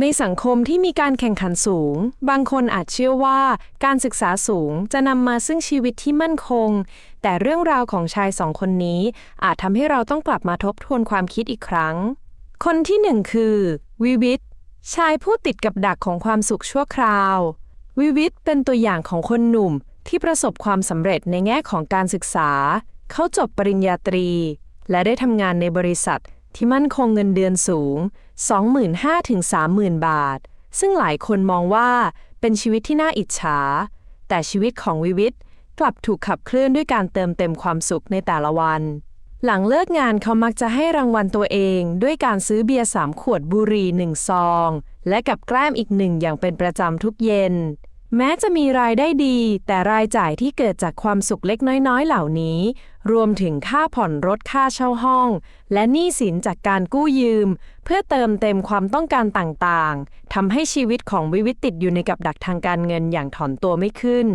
ในสังคมที่มีการแข่งขันสูง บางคนอาจเชื่อว่าการศึกษาสูงจะนำมาซึ่งชีวิตที่มั่นคง แต่เรื่องราวของชายสองคนนี้ อาจทำให้เราต้องกลับมาทบทวนความคิดอีกครั้ง คนที่หนึ่งคือ วิวิทชายผู้ติดกับดักของความสุขชั่วคราว วิวิทเป็นตัวอย่างของคนหนุ่มที่ประสบความสำเร็จในแง่ของการศึกษา เขาจบปริญญาตรี และได้ทำงานในบริษัท ที่มั่นคงเงินเดือนสูง 25,000ถึง30,000 บาท ซึ่งหลายคนมองว่าเป็นชีวิตที่น่าอิจฉา แต่ชีวิตของวิวิทกลับถูกขับเคลื่อนด้วยการเติมเต็มความสุขในแต่ละวัน หลังเลิกงานเขามักจะให้รางวัลตัวเอง ด้วยการซื้อเบียร์สามขวดบุหรี่หนึ่งซอง และกับแกล้มอีกหนึ่งอย่างเป็นประจำทุกเย็น แม้จะมีรายได้ดี แต่รายจ่ายที่เกิดจากความสุขเล็กน้อยๆ เหล่านี้ รวมถึงค่าผ่อนรถค่าเช่าห้อง และหนี้สินจากการกู้ยืม เพื่อเติมเต็มความต้องการต่างๆทำให้ชีวิตของวิวิตติดอยู่ในกับดักทางการเงินอย่างถอนตัวไม่ขึ้น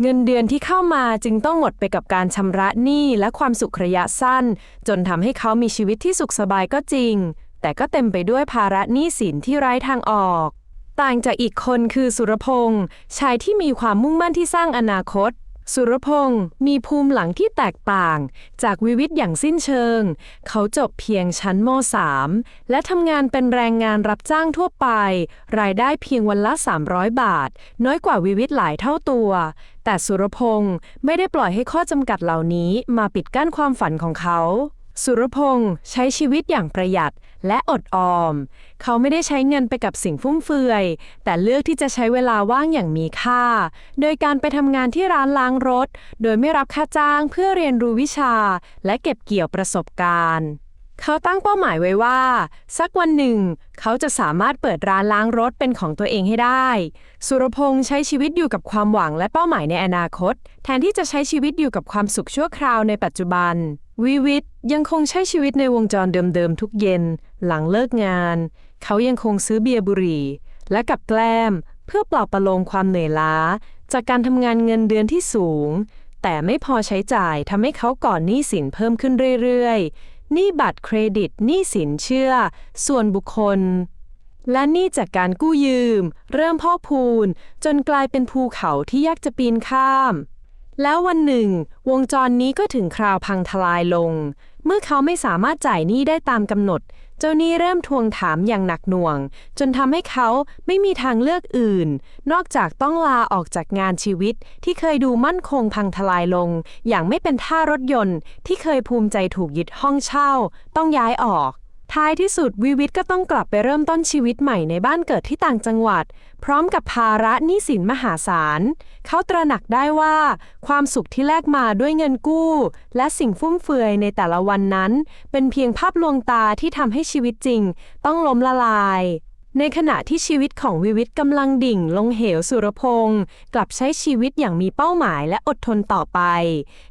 เงินเดือนที่เข้ามาจึงต้องหมดไปกับการชำระหนี้และความสุขระยะสั้น จนทำให้เขามีชีวิตที่สุขสบายก็จริง แต่ก็เต็มไปด้วยภาระหนี้สินที่ไร้ทางออก ต่างจากอีกคนคือสุรพงษ์ชายที่มีความมุ่งมั่นที่สร้างอนาคต สุรพงษ์มีภูมิหลังที่แตกต่าง จากวิวิทย์อย่างสิ้นเชิง เขาจบเพียงชั้นม .3 และทำงานเป็นแรงงานรับจ้างทั่วไป รายได้เพียงวันละ 300 บาท น้อยกว่าวิวิทย์หลายเท่าตัว แต่สุรพงษ์ไม่ได้ปล่อยให้ข้อจำกัดเหล่านี้มาปิดกั้นความฝันของเขา สุรพงษ์ใช้ชีวิตอย่างประหยัดและอดออม เขาไม่ได้ใช้เงินไปกับสิ่งฟุ่มเฟือย แต่เลือกที่จะใช้เวลาว่างอย่างมีค่า โดยการไปทำงานที่ร้านล้างรถ โดยไม่รับค่าจ้างเพื่อเรียนรู้วิชา และเก็บเกี่ยวประสบการณ์ เขาตั้งเป้าหมายไว้ว่า สักวันหนึ่ง เขาจะสามารถเปิดร้านล้างรถเป็นของตัวเองให้ได้ สุรพงษ์ใช้ชีวิตอยู่กับความหวังและเป้าหมายในอนาคต แทนที่จะใช้ชีวิตอยู่กับความสุขชั่วคราวในปัจจุบัน วิวิทยังคงใช้ชีวิตในวงจรเดิมๆทุกเย็น หลังเลิกงาน เขายังคงซื้อเบียร์บุหรี่ และกับแกล้ม เพื่อปลอบประโลมความเหนื่อยล้า จากการทำงานเงินเดือนที่สูง แต่ไม่พอใช้จ่ายทำให้เขาก่อนหนี้สินเพิ่มขึ้นเรื่อยๆหนี้บัตรเครดิตหนี้สินเชื่อ ส่วนบุคคล และหนี้จากการกู้ยืม เริ่มพอกพูน จนกลายเป็นภูเขาที่ยากจะปีนข้าม แล้ววันหนึ่ง วงจรนี้ก็ถึงคราวพังทลายลง เมื่อเขาไม่สามารถจ่ายหนี้ได้ตามกำหนด เจ้าหนี้เริ่มทวงถามอย่างหนักหน่วง จนทำให้เขาไม่มีทางเลือกอื่น นอกจากต้องลาออกจากงานชีวิตที่เคยดูมั่นคงพังทลายลง อย่างไม่เป็นท่ารถยนต์ที่เคยภูมิใจถูกยึดห้องเช่า ต้องย้ายออก ท้ายที่สุดวิวิทก็ต้องกลับไปเริ่มต้นชีวิตใหม่ในบ้านเกิดที่ต่างจังหวัด พร้อมกับภาระหนี้สินมหาศาล เขาตระหนักได้ว่า ความสุขที่แลกมาด้วยเงินกู้ และสิ่งฟุ่มเฟือยในแต่ละวันนั้น เป็นเพียงภาพลวงตาที่ทำให้ชีวิตจริง ต้องล้มละลายในขณะที่ชีวิตของวิวิทกำลังดิ่งลงเหวสุรพงศ์กลับใช้ชีวิตอย่างมีเป้าหมายและอดทนต่อไป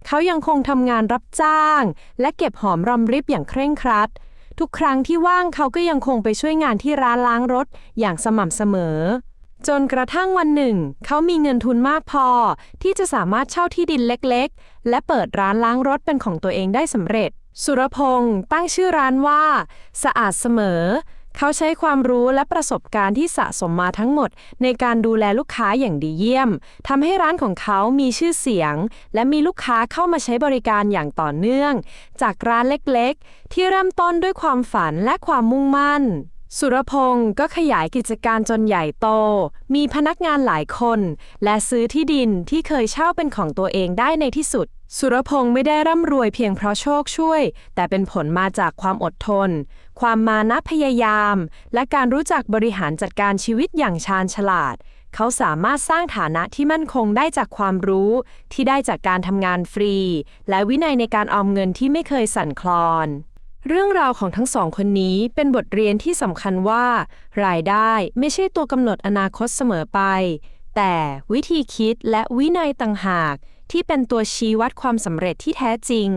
เขายังคงทำงานรับจ้าง และเก็บหอมรอมริบอย่างเคร่งครัด ทุกครั้งที่ว่างเขาก็ยังคงไปช่วยงานที่ร้านล้างรถอย่างสม่ำเสมอ จนกระทั่งวันหนึ่ง เขามีเงินทุนมากพอ ที่จะสามารถเช่าที่ดินเล็กๆ และเปิดร้านล้างรถเป็นของตัวเองได้สำเร็จ สุรพงศ์ตั้งชื่อร้านว่า สะอาดเสมอ เขาใช้ความรู้และประสบการณ์ที่สะสมมาทั้งหมด ในการดูแลลูกค้าอย่างดีเยี่ยมทำให้ร้านของเขามีชื่อเสียง และมีลูกค้าเข้ามาใช้บริการอย่างต่อเนื่อง จากร้านเล็กๆ ที่เริ่มต้นด้วยความฝันและความมุ่งมั่น สุรพงศ์ก็ขยายกิจการจนใหญ่โต มีพนักงานหลายคน และซื้อที่ดินที่เคยเช่าเป็นของตัวเองได้ในที่สุด สุรพงศ์ไม่ได้ร่ำรวยเพียงเพราะโชคช่วย แต่เป็นผลมาจากความอดทน ความมานะพยายาม และการรู้จักบริหารจัดการชีวิตอย่างชาญฉลาด เขาสามารถสร้างฐานะที่มั่นคงได้จากความรู้ ที่ได้จากการทำงานฟรี และวินัยในการออมเงินที่ไม่เคยสั่นคลอน เรื่องราวของทั้งสองคนนี้เป็นบทเรียนที่สำคัญว่า รายได้ไม่ใช่ตัวกำหนดอนาคตเสมอไป แต่วิธีคิดและวินัยต่างหาก ที่เป็นตัวชี้วัดความสำเร็จที่แท้จริง